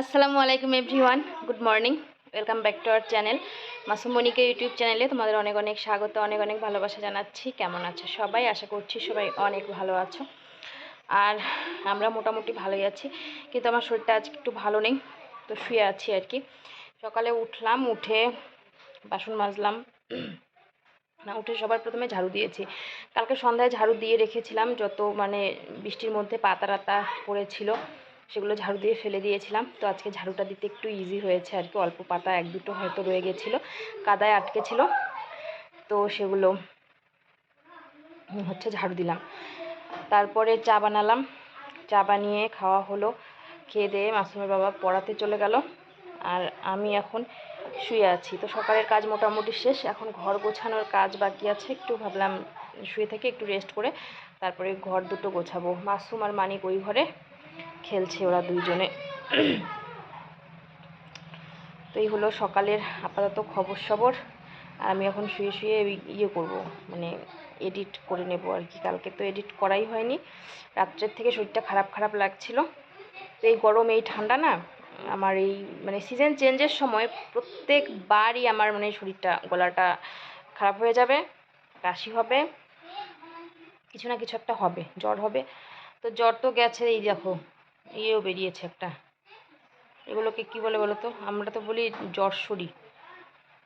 আসসালামু আলাইকুম everyone. Good morning. Welcome back to our channel. মাসুমনিকে YouTube চ্যানেলে তোমাদের অনেক অনেক স্বাগত, অনেক অনেক ভালোবাসা জানাচ্ছি। কেমন আছো সবাই? আশা করছি সবাই অনেক ভালো আছো। আর আমরা মোটামুটি ভালোই আছি, কিন্তু আমার শরীরটা আজকে একটু ভালো নেই, তো শুয়ে আছি আর কি। সকালে উঠলাম, উঠে বাসন মাজলাম। না, উঠে সবার প্রথমে ঝাড়ু দিয়েছি। কালকে সন্ধ্যায় ঝাড়ু দিয়ে রেখেছিলাম, যত মানে বৃষ্টির মধ্যে পাতা রাতা পড়েছিল। সেগুলো ঝাড়ু দিয়ে ফেলে দিয়েছিলাম। তো আজকে ঝাড়ুটা দিতে একটু ইজি হয়েছে আর কি। অল্প পাতা এক দুটো হয়তো রয়ে গেছিল, কাদায় আটকে ছিল তো সেগুলো হচ্ছে ঝাড়ু দিলাম। তারপরে চা বানালাম। চা বানিয়ে খাওয়া হলো। খেয়ে দিয়ে মাসুমের বাবা পড়াতে চলে গেল। আর আমি এখন শুয়ে আছি। তো সকালের কাজ মোটামুটি শেষ। এখন ঘর গোছানোর কাজ বাকি আছে। একটু ভাবলাম শুয়ে থেকে একটু রেস্ট করে তারপরে ঘর দুটো গোছাবো। মাসুম আর মানিক ওই ঘরে। খেলছে ওরা দুইজনে। তো এই হলো সকালের আপাতত খবর সবর আর আমি এখন শুয়ে শুয়ে ইয়ে করব মানে এডিট করে নেব আর কি। কালকে তো এডিট করাই হয়নি। রাত্রের থেকে শরীরটা খারাপ খারাপ লাগছিল। তো এই গরম, এই ঠান্ডা না, আমার এই মানে সিজন চেঞ্জের সময় প্রত্যেকবারই আমার মানে শরীরটা, গলাটা খারাপ হয়ে যাবে, কাশি হবে, কিছু না কিছু একটা হবে, জ্বর হবে। তো জ্বর তো গেছে এই দেখো। ইয়েও বেরিয়েছে একটা। এগুলোকে কি বলে বলো তো? আমরা তো বলি জ্বর শরী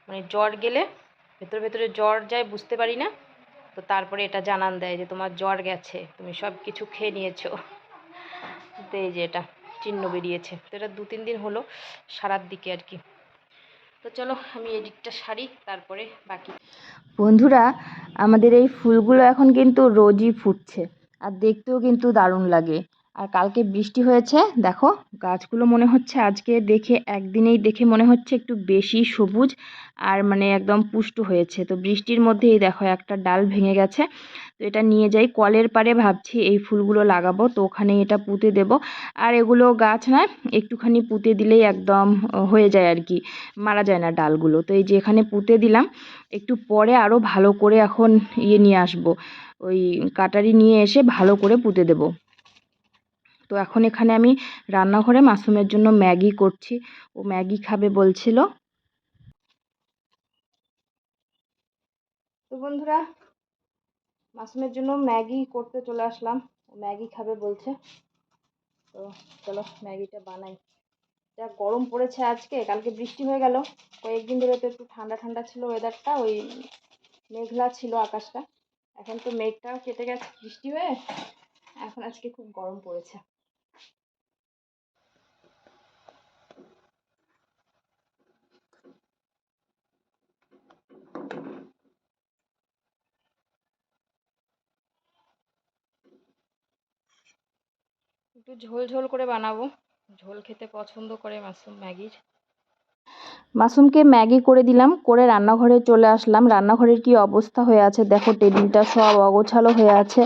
মানে জ্বর গেলে ভেতরে ভেতরে জ্বর যায় বুঝতে পারি না। তো তারপরে এটা জানান দেয় যে তোমার জ্বর গেছে, তুমি সব কিছু খেয়ে নিয়েছো। তো এই যে এটা চিহ্ন বেরিয়েছে। তো এটা দু তিন দিন হলো সারার দিকে আর কি। তো চলো আমি এডিটটা সারি, তারপরে বাকি। বন্ধুরা, আমাদের এই ফুলগুলো এখন কিন্তু রোজই ফুটছে। আর দেখতেও কিন্তু দারুণ লাগে। আর কালকে বৃষ্টি হয়েছে, দেখো, গাছগুলো মনে হচ্ছে আজকে দেখে, একদিনেই দেখে মনে হচ্ছে একটু বেশি সবুজ আর মানে একদম পুষ্ট হয়েছে। তো বৃষ্টির মধ্যে এই দেখো একটা ডাল ভেঙে গেছে, তো এটা নিয়ে যাই। কলের পারে ভাবছি এই ফুলগুলো লাগাবো, তো ওখানে এটা পুঁতে দেব। আর এগুলো গাছ না একটুখানি পুঁতে দিলেই একদম হয়ে যায় আর কি, মারা যায় না ডালগুলো। তো এই যে এখানে পুঁতে দিলাম, একটু পরে আরও ভালো করে এখন ইয়ে নিয়ে আসব, ওই কাটারি নিয়ে এসে ভালো করে পুঁতে দেবো। তো এখন এখানে আমি রান্নাঘরে মাসুমের জন্য ম্যাগি করছি। ও ম্যাগি খাবে বলছিল। তো বন্ধুরা, মাসুমের জন্য ম্যাগি করতে চলে আসলাম। ও ম্যাগি খাবে বলছে। তো চলো ম্যাগিটা বানাই। যা গরম পড়েছে আজকে, কালকে বৃষ্টি হয়ে গেল। কয়েকদিন ধরে তো একটু ঠান্ডা ঠান্ডা ছিল ওয়েদারটা ওই মেঘলা ছিল আকাশটা। এখন তো মেঘটাও কেটে গেছে বৃষ্টি হয়ে। এখন আজকে খুব গরম পড়েছে। একটু ঝোল ঝোল করে বানাবো। ঝোল খেতে পছন্দ করে মাশরুম ম্যাগির। মাসুমকে ম্যাগি করে দিলাম, করে রান্নাঘরে চলে আসলাম। রান্নাঘরের কি অবস্থা হয়ে আছে দেখো, টেবিলটা সব অগোছালো হয়ে আছে।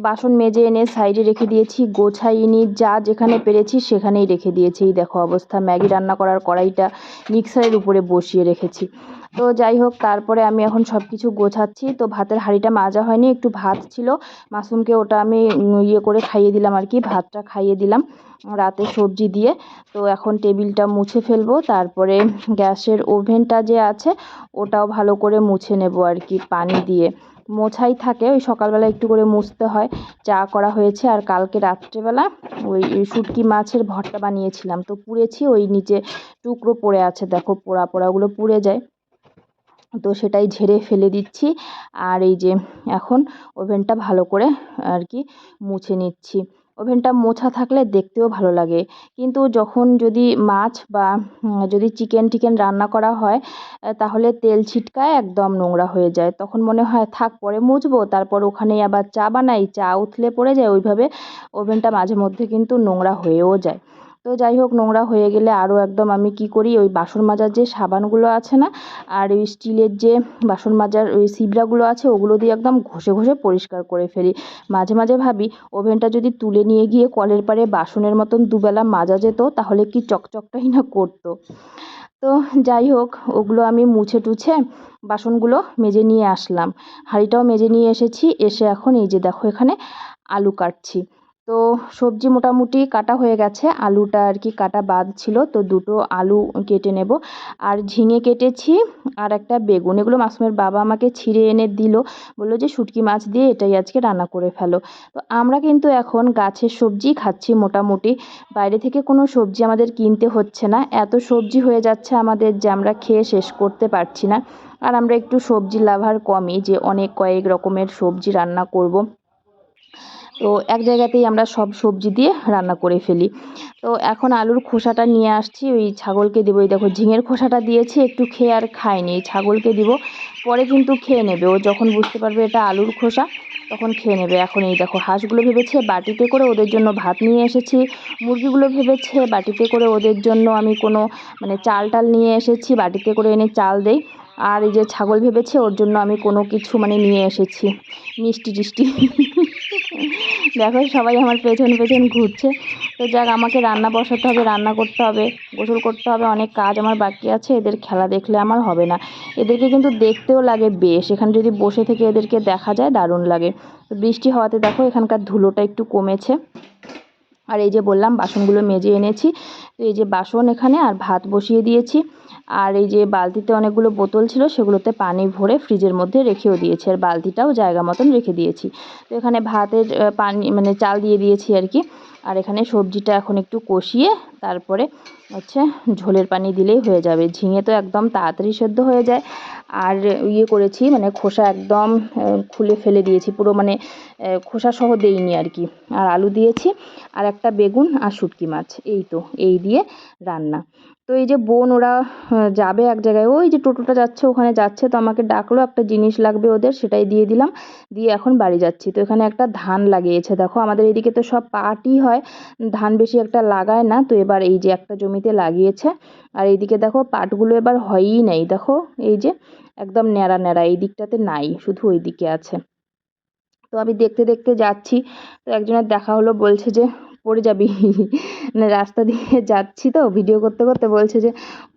বাসন মেজে এনে সাইডে রেখে দিয়েছি, গোছাইনি, যা যেখানে পেরেছি সেখানেই রেখে দিয়েছি। দেখো অবস্থা, ম্যাগি রান্না করার কড়াইটা মিক্সারের উপরে বসিয়ে রেখেছি। তো যাই হোক, তারপরে আমি এখন সব কিছু গোছাচ্ছি। তো ভাতের হাঁড়িটা মাজা হয়নি, একটু ভাত ছিল। মাসুমকে ওটা আমি ইয়ে করে খাইয়ে দিলাম আর কি, ভাতটা খাইয়ে দিলাম রাতে সবজি দিয়ে। তো এখন টেবিলটা মুছে ফেলব, তারপরে গ্যাসের ওভেনটা যে আছে, ওটাও ভালো করে মুছে নেব আর কি, পানি দিয়ে। মোছাই থাকে, ওই সকালবেলা একটু করে মুছতে হয়। চা করা হয়েছে আর কালকে রাত্রেবেলা ওই শুটকি মাছের ভর্তা বানিয়েছিলাম। তো পুড়েছি, ওই নিচে টুকরো পড়ে আছে, দেখো পোড়া পোড়াগুলো পুড়ে যায়। তো সেটাই ঝেড়ে ফেলে দিচ্ছি। আর এই যে এখন ওভেনটা ভালো করে আর কি মুছে নিচ্ছি। ওভেনটা মোছা থাকলে দেখতেও ভালো লাগে। কিন্তু যখন যদি মাছ বা যদি চিকেন টিকেন রান্না করা হয় তাহলে তেল ছিটকায় একদম নোংরা হয়ে যায়। তখন মনে হয়, থাক, পরে মুছবো। তারপর ওখানেই আবার চা বানাই। চা উথলে পড়ে যায়। ওইভাবে ওভেনটা মাঝে মধ্যে কিন্তু নোংরা হয়েও যায়। তো যাই হোক, নোংরা হয়ে গেলে আরও একদম আমি কি করি, ওই বাসন মাজার যে সাবানগুলো আছে না, আর ওই স্টিলের যে বাসন মাজার, ওই সিবড়াগুলো আছে, ওগুলো দিয়ে একদম ঘষে ঘষে পরিষ্কার করে ফেলি। মাঝে মাঝে ভাবি, ওভেনটা যদি তুলে নিয়ে গিয়ে কলের পাড়ে বাসনের মতন দুবেলা মাজা যেত, তাহলে কি চকচকটাই না করতো। তো যাই হোক, ওগুলো আমি মুছে টুছে বাসনগুলো মেজে নিয়ে আসলাম। হাঁড়িটাও মেজে নিয়ে এসেছি, এসে এখন এই যে দেখো এখানে আলু কাটছি। তো সবজি মোটামুটি কাটা হয়ে গেছে। আলুটা আর কি কাটা বাদ ছিল, তো দুটো আলু কেটে নেব। আর ঝিঙে কেটেছি আর একটা বেগুন। এগুলো মাসুমের বাবা আমাকে ছিঁড়ে এনে দিল। বলল যে, শুটকি মাছ দিয়ে এটাই আজকে রান্না করে ফেলো। তো আমরা কিন্তু এখন গাছের সবজি খাচ্ছি মোটামুটি। বাইরে থেকে কোনো সবজি আমাদের কিনতে হচ্ছে না। এত সবজি হয়ে যাচ্ছে আমাদের যে, আমরা খেয়ে শেষ করতে পারছি না। আর আমরা একটু সবজি লাভার কমই যে, অনেক কয়েক রকমের সবজি রান্না করব। তো এক জায়গাতেই আমরা সব সবজি দিয়ে রান্না করে ফেলি। তো এখন আলুর খোসাটা নিয়ে আসছি, ওই ছাগলকে দেবো। এই দেখো ঝিঙের খোসাটা দিয়েছি, একটু খেয়ে আর খায়নি এই ছাগলকে দিব, পরে কিন্তু খেয়ে নেবে। ও যখন বুঝতে পারবে এটা আলুর খোসা, তখন খেয়ে নেবে। এখন এই দেখো হাঁসগুলো ভেবেছে বাটিতে করে ওদের জন্য ভাত নিয়ে এসেছি, মুরগিগুলো ভেবেছে বাটিতে করে ওদের জন্য আমি কোনো মানে চাল টাল নিয়ে এসেছি, বাটিতে করে এনে চাল দেই। আর এই যে ছাগল ভেবেছে ওর জন্য আমি কোনো কিছু মানে নিয়ে এসেছি। মিষ্টি টিষ্টি। দেখো সবাই আমার পেছন পেছন ঘুরছে। তো যাক, আমাকে রান্না বসাতে হবে, রান্না করতে হবে, গোসল করতে হবে, অনেক কাজ আমার বাকি আছে, এদের খেলা দেখলে আমার হবে না। এদেরকে কিন্তু দেখতেও লাগে বেশ, এখানে যদি বসে থেকে এদেরকে দেখা যায়, দারুণ লাগে। বৃষ্টি হওয়াতে দেখো এখানকার ধুলোটা একটু কমেছে। আর এই যে বললাম, বাসনগুলো মেজে এনেছি। তো এই যে বাসন এখানে আর ভাত বসিয়ে দিয়েছি। আর এই যে বালতিতে অনেকগুলো বোতল ছিল, সেগুলোতে পানি ভরে ফ্রিজের মধ্যে রেখেও দিয়েছি। আর বালতিটাও জায়গা মতন রেখে দিয়েছি। তো এখানে ভাতের পানি মানে চাল দিয়ে দিয়েছি আর কি। আর এখানে সবজিটা এখন একটু কষিয়ে তারপরে হচ্ছে ঝোলের পানি দিলেই হয়ে যাবে। ঝিঙে তো একদম তাড়াতাড়ি সেদ্ধ হয়ে যায়। আর ইয়ে করেছি মানে খোসা একদম খুলে ফেলে দিয়েছি। পুরো মানে খোসা সহ দেইনি আর কি। আর আলু দিয়েছি। আর একটা বেগুন আর শুটকি মাছ। এই তো, এই দিয়ে রান্না। তো এই যে বোন, ওরা যাবে এক জায়গায়। ওই যে টোটোটা যাচ্ছে, ওখানে যাচ্ছে, তো আমাকে ডাকলো, একটা জিনিস লাগবে ওদের, সেটাই দিয়ে দিলাম। দিয়ে এখন বাড়ি যাচ্ছি। তো এখানে একটা ধান লাগিয়েছে। দেখো, আমাদের এদিকে তো সব পাটই হয়, ধান বেশি একটা লাগায় না, তো এবার এই যে একটা জমিতে লাগিয়েছে। আর এইদিকে দেখো, পাটগুলো এবার হয়ই নাই। দেখো, এই যে একদম ন্যাড়া ন্যাড়া, এই দিকটাতে নাই, শুধু ওই দিকে আছে। তো আমি দেখতে দেখতে যাচ্ছি। তো একজনের দেখা হলো, বলছে যে পড়ে যাবি। মানে রাস্তা দিয়ে যাচ্ছি তো ভিডিও করতে করতে বলছে যে,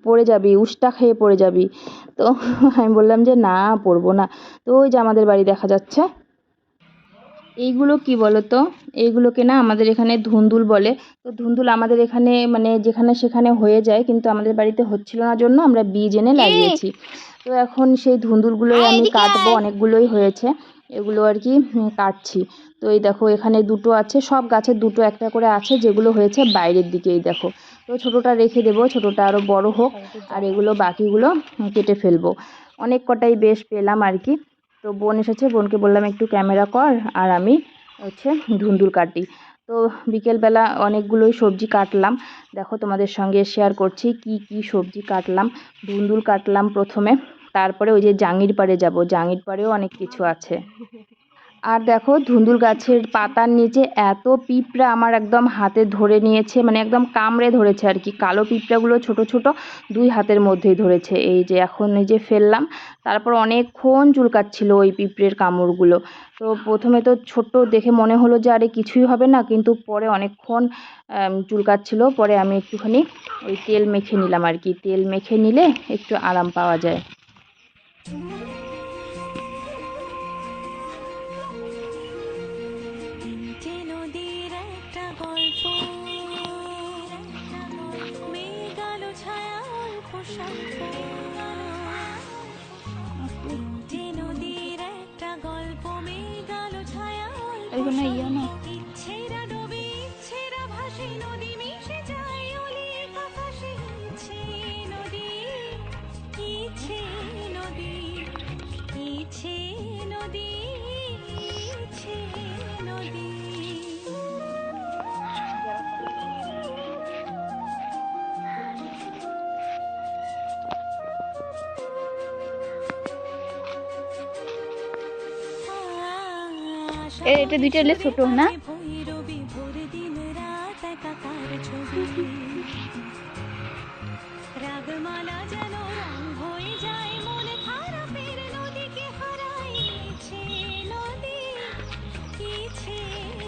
পড়ে যাবি, উষ্টা খেয়ে পড়ে যাবি। তো আমি বললাম যে, না, পড়ব না। তো ওই যে আমাদের বাড়ি দেখা যাচ্ছে। এইগুলো কি বলো তো এইগুলোকে না আমাদের এখানে ধুন্দুল বলে। তো ধুন্দুল আমাদের এখানে মানে যেখানে সেখানে হয়ে যায়, কিন্তু আমাদের বাড়িতে হচ্ছিল না জন্য আমরা বীজ এনে লাগিয়েছি। তো এখন সেই ধুন্দুলগুলোই আমি কাটবো অনেকগুলোই হয়েছে। এগুলো আর কি কাটছি। তো এই দেখো এখানে দুটো আছে সব গাছের দুটো একটা করে আছে যেগুলো হয়েছে বাইরের দিকে এই দেখো। তো ছোটোটা রেখে দেবো ছোটোটা আরও বড় হোক আর এগুলো বাকিগুলো কেটে ফেলব। অনেক কটাই বেশ পেলাম আর কি। তো বোন এসেছে বোনকে বললাম একটু ক্যামেরা কর আর আমি হচ্ছে ধুন্দুল কাটি। তো বিকেলবেলা অনেকগুলোই সবজি কাটলাম। দেখো তোমাদের সঙ্গে শেয়ার করছি কি কি সবজি কাটলাম। ধুন্দুল কাটলাম প্রথমে। তারপরে ওই যে জাঙ্গির পাড়ে যাব। জাঙ্গির পাড়েও অনেক কিছু আছে। আর দেখো ধুন্দুল গাছের পাতার নিচে এত পিঁপড়া আমার একদম হাতে ধরে নিয়েছে মানে একদম কামড়ে ধরেছে আর কি। কালো পিঁপড়াগুলো ছোট ছোট দুই হাতের মধ্যেই ধরেছে। এই যে এখন এই যে ফেললাম, তারপর অনেকক্ষণ চুলকাচ্ছিল ওই পিঁপড়ের কামড়গুলো। তো প্রথমে তো ছোট্ট দেখে মনে হলো যে, আরে কিছুই হবে না, কিন্তু পরে অনেকক্ষণ চুলকাচ্ছিল। পরে আমি একটুখানি ওই তেল মেখে নিলাম আর কি। তেল মেখে নিলে একটু আরাম পাওয়া যায়। যে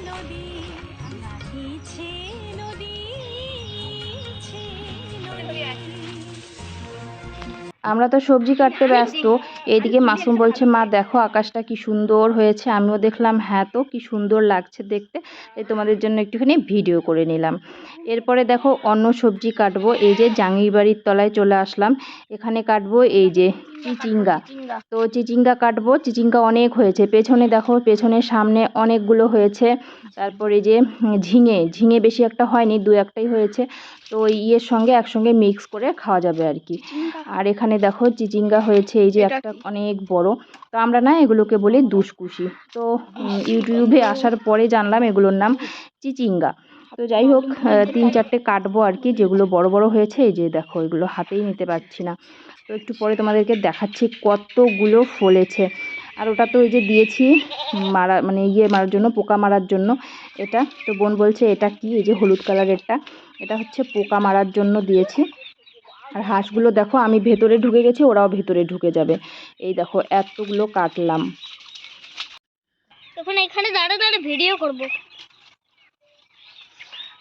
নদী ইচ্ছে নদী ইচ্ছে নদী আমরা তো সবজি কাটতে ব্যস্ত। এইদিকে মাসুম বলছে মা দেখো আকাশটা কি সুন্দর হয়েছে। আমিও দেখলাম হ্যাঁ তো কি সুন্দর লাগছে দেখতে। এই তোমাদের জন্য একটুখানি ভিডিও করে নিলাম। এরপরে দেখো অন্য সবজি কাটবো। এই যে জাঙ্গির বাড়ির তলায় চলে আসলাম। এখানে কাটবো এই যে চিচিঙ্গা। তো চিচিঙ্গা কাটবো। চিচিঙ্গা অনেক হয়েছে। পেছনে দেখো পেছনে সামনে অনেকগুলো হয়েছে। তারপরে যে ঝিঙে ঝিঙে বেশি একটা হয়নি দু একটাই হয়েছে। তো ওই ইয়ের সঙ্গে একসঙ্গে মিক্স করে খাওয়া যাবে আর কি। আর এখানে দেখো চিচিঙ্গা হয়েছে এই যে একটা অনেক বড়। তো আমরা না এগুলোকে বলি দুষ্কুশি তো ইউটিউবে আসার পরে জানলাম এগুলোর নাম চিচিঙ্গা। তো যাই হোক তিন চারটে কাটবো আর কি, যেগুলো বড় বড় হয়েছে, এই যে দেখো, এগুলো হাতেই নিতে পারছি না। তো একটু পরে তোমাদেরকে দেখাচ্ছি কতগুলো ফলেছে। আর ওটা তো ওই যে দিয়েছি মারা মানে ইয়ে মারার জন্য, পোকা মারার জন্য। এটা তো বোন বলছে, এটা কি? এই যে হলুদ কালারেরটা। এটা হচ্ছে পোকা মারার জন্য দিয়েছি। আর হাঁসগুলো দেখো, আমি ভেতরে ঢুকে গেছি, ওরাও ভেতরে ঢুকে যাবে। এই দেখো, এতগুলো কাটলাম। এখন এখানে দাঁড়া দাঁড়া, ভিডিও করব।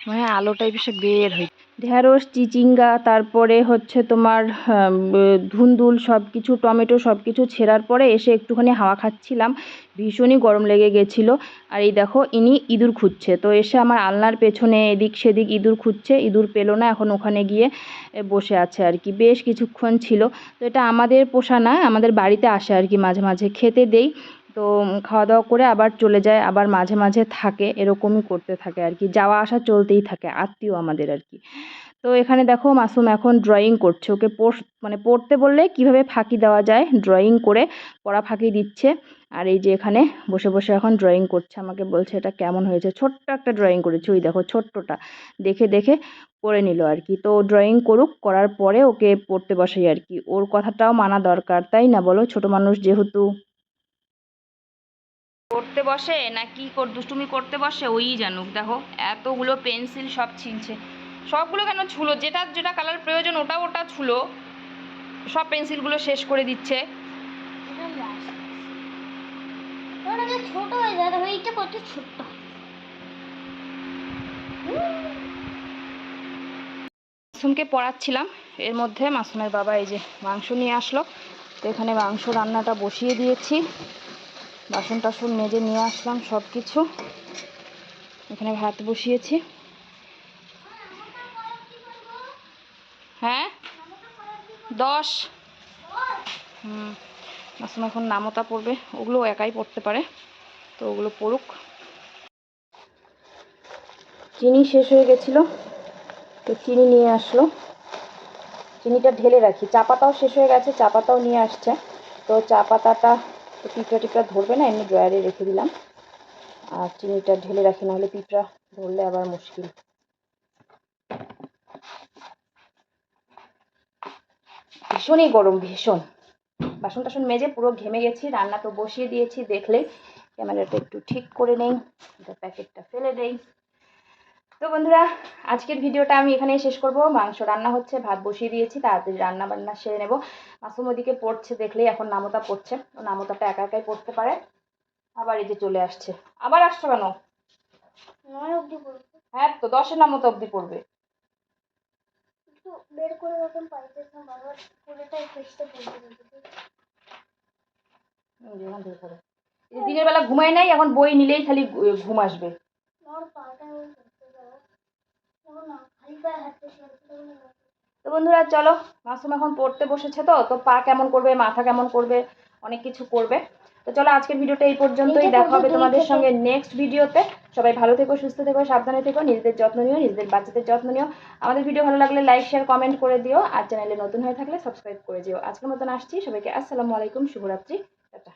মানে আলোটাই বেশি বের হই ঢ্যাঁড়স চিচিঙ্গা, তারপরে হচ্ছে তোমার ধুন্দুল সব কিছু টমেটো সব কিছু ছেঁড়ার পরে এসে একটুখানি হাওয়া খাচ্ছিলাম। ভীষণই গরম লেগে গেছিল। আর এই দেখো, ইনি ইঁদুর খুঁজছে। তো এসে আমার আলনার পেছনে এদিক সেদিক ইঁদুর খুঁজছে। ইঁদুর পেল না, এখন ওখানে গিয়ে বসে আছে আর কি। বেশ কিছুক্ষণ ছিল। তো এটা আমাদের পোষা না, আমাদের বাড়িতে আসে আর কি মাঝে মাঝে। খেতে দেই। তো খাওয়া দাওয়া করে আবার চলে যায়, আবার মাঝে মাঝে থাকে, এরকমই করতে থাকে আর কি। যাওয়া আসা চলতেই থাকে, আত্মীয় আমাদের আর কি। তো এখানে দেখো মাসুম এখন ড্রয়িং করছে, ওকে পোষ মানে পড়তে বললে কীভাবে ফাঁকি দেওয়া যায়? ড্রয়িং করে পড়া ফাঁকি দিচ্ছে। আর এই যে এখানে বসে বসে এখন ড্রয়িং করছে, আমাকে বলছে এটা কেমন হয়েছে? ছোট্ট একটা ড্রয়িং করেছে, ওই দেখো ছোট্টটা। দেখে দেখে করে নিল আর কি। তো ড্রয়িং করুক, করার পরে ওকে পড়তে বসাই আর কি। ওর কথাটাও মানা দরকার, তাই না বলো? ছোট মানুষ যেহেতু পড়তে বসে না কি কর দুষ্টুমি করতে বসে ওই জানুক। দেখো এতগুলো পেন্সিল সব ছিলছে সবগুলো কেন ছুলো? যেটা যেটা কালার প্রয়োজন ওটা ওটা ছুলো। সব পেন্সিলগুলো শেষ করে দিচ্ছে। ওটা ছোট হয়ে যায় এইটা কত ছোট্ট। মাসুমকে পড়াচ্ছিলাম এর মধ্যে মাসুমের বাবা এই যে মাংস নিয়ে আসলো। তো এখানে মাংস রান্নাটা বসিয়ে দিয়েছি। বাসন টাসন মেজে নিয়ে আসলাম সব কিছু এখানে ভাত বসিয়েছি। হ্যাঁ? দশ। হুম মাসুম এখন নামতা পড়বে। ওগুলো একাই পড়তে পারে, তো ওগুলো পড়ুক। চিনি শেষ হয়ে গেছিল, তো চিনি নিয়ে আসলো। চিনিটা ঢেলে রাখি। চা পাতাও শেষ হয়ে গেছে চা পাতাও নিয়ে আসছে। তো চা পাতাটা তো পিঁপড়া টিপড়া ধরবে না, এমনি ড্রয়ারে রেখে দিলাম। আর চিনিটা ঢেলে রাখি, নাহলে পিঁপড়া ধরলে আবার মুশকিল। ভীষণই গরম, ভীষণ। বাসন টাসন মেজে পুরো ঘেমে গেছি, রান্না তো বসিয়ে দিয়েছি, দেখলেই ক্যামেরাটা একটু ঠিক করে নেই প্যাকেটটা ফেলে দেই। তো বন্ধুরা আজকের ভিডিওটা আমি এখানেই শেষ করব। মাংস রান্না হচ্ছে ভাত বসিয়ে দিয়েছি তাড়াতাড়ি রান্না বান্না সেরে নেব। মাসুম ওদিকে পড়ছে দেখলেই এখন নামতা পড়ছে। ও নামতাটা একা একাই পড়তে পারে। আবার এই যে চলে আসছে। আবার আসছো কেন? হ্যাঁ তো দশের নামতা অবধি পড়বে। বের করে রাখুন বারবার পুরোটাই ফেসতে দিনের বেলা ঘুমাই নাই এখন বই নিলেই খালি ঘুম আসবে। তো বন্ধুরা চলো মাসুম এখন পড়তে বসেছে তো তো পা কেমন করবে মাথা কেমন করবে অনেক কিছু করবে। তো চলো আজকের ভিডিওটা এই পর্যন্তই দেখা হবে তোমাদের সঙ্গে নেক্সট ভিডিওতে। সবাই ভালো থেকো সুস্থ থেকো সাবধানে থেকো নিজেদের যত্ন নিও নিজেদের বাচ্চাদের যত্ন নিও। আমাদের ভিডিও ভালো লাগলে লাইক শেয়ার কমেন্ট করে দিও আর চ্যানেলে নতুন হয়ে থাকলে সাবস্ক্রাইব করে দিও। আজকের মতন আসছি সবাইকে আসসালামু আলাইকুম শুভরাত্রি টাটা।